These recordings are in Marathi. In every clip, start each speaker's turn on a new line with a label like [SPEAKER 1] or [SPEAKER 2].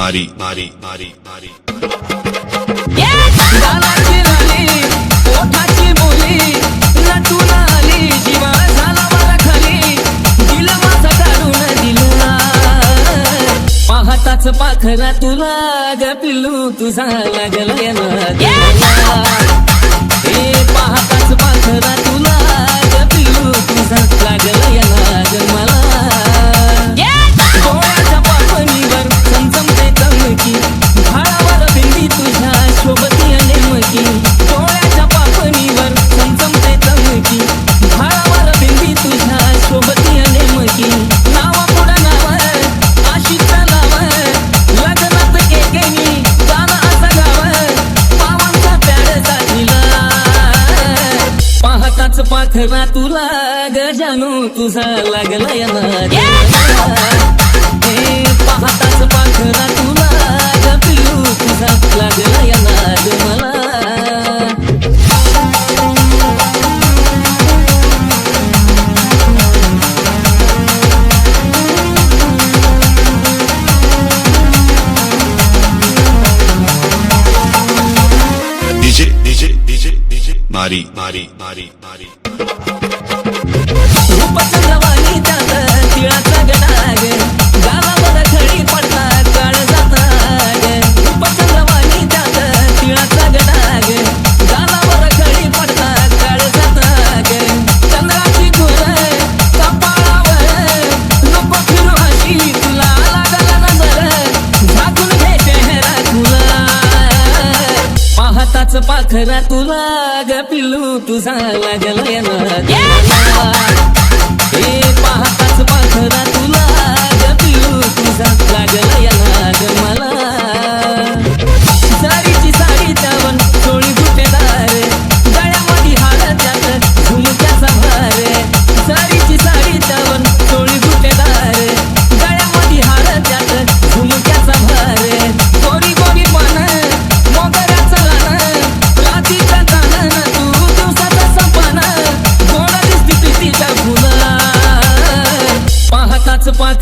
[SPEAKER 1] मारी मारी मारी मारी
[SPEAKER 2] पाहताच पाखरा तुला ग पिल्लू तुझा लागला पाहताच पाखरा पाखरा तुला गजानू तुझा लागला या पाहताच पाखरा
[SPEAKER 1] डीजे मारी मारी मारी
[SPEAKER 2] पाहताच पाखरा तुला ग पिल्लू तुझा लागला पाखरा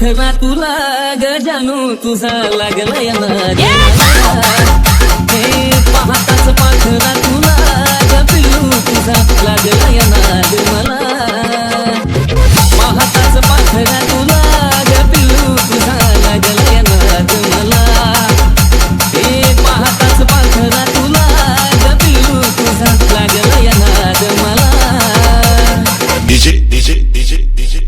[SPEAKER 2] पाहताच तुला गजानू तुझा लागला हे पाहताच तुला ग पिल्लू तुझा लागलाय या नाद मला. पाहताच पाखरा तुला ग पिल्लू तुझा लागला नाद मला. हे पाहताच पाखरा तुला ग पिल्लू तुझा लागला नाद मला.
[SPEAKER 1] DJ DJ DJ DJ.